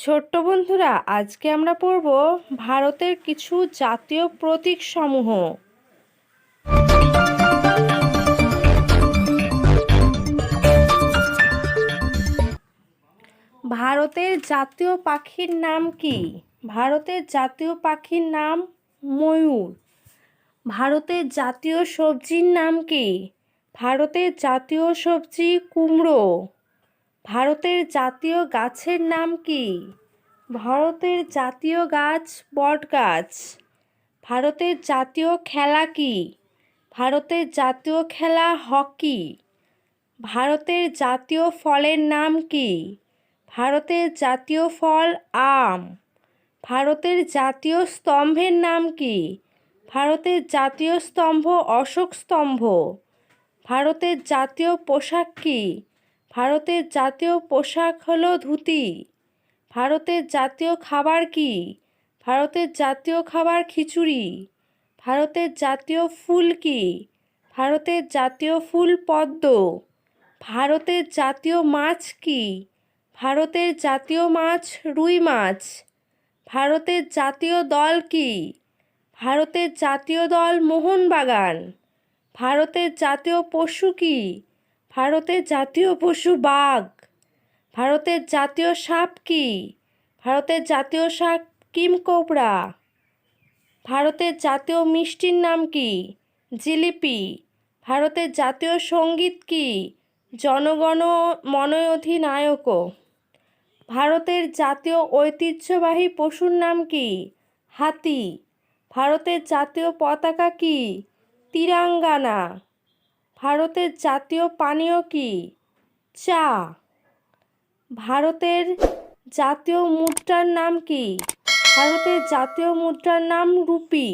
ছোট্ট বন্ধুরা, আজকে আমরা পড়ব ভারতের কিছু জাতীয় প্রতীক সমূহ ভারতের জাতীয় পাখির নাম কি? ভারতের জাতীয় পাখির নাম ময়ূর। ভারতের জাতীয় সবজির নাম কি? ভারতের জাতীয় সবজি কুমড়ো। ভারতের জাতীয় গাছের নাম কি? ভারতের জাতীয় গাছ বট গাছ ভারতের জাতীয় খেলা কি? ভারতের জাতীয় খেলা হকি। ভারতের জাতীয় ফলের নাম কি? ভারতের জাতীয় ফল আম। ভারতের জাতীয় স্তম্ভের নাম কি? ভারতের জাতীয় স্তম্ভ অশোক স্তম্ভ। ভারতের জাতীয় পোশাক কি? ভারতের জাতীয় পোশাক হলো ধুতি ভারতের জাতীয় খাবার কি ভারতের জাতীয় খাবার খিচুড়ি ভারতের জাতীয় ফুল কি ভারতের জাতীয় ফুল পদ্ম ভারতের জাতীয় মাছ কি ভারতের জাতীয় মাছ রুই মাছ ভারতের জাতীয় দল কি ভারতের জাতীয় দল মোহনবাগান ভারতের জাতীয় পশু কি ভারতের জাতীয় পশু বাঘ। ভারতের জাতীয় সাপ কি? ভারতের জাতীয় সাপ কিমকোবরা ভারতের জাতীয় মিষ্টির নাম কি? জিলিপি। ভারতের জাতীয় সংগীত কি? জনগণ মন অধিনায়ক ভারতের জাতীয় ঐতিহ্যবাহী পশুর নাম কি? হাতি। ভারতের জাতীয় পতাকা কি? তিরাঙ্গানা। ভারতের জাতীয় পানীয় কি? চা। ভারতের জাতীয় মুদ্রার নাম কি? ভারতের জাতীয় মুদ্রার নাম রুপি।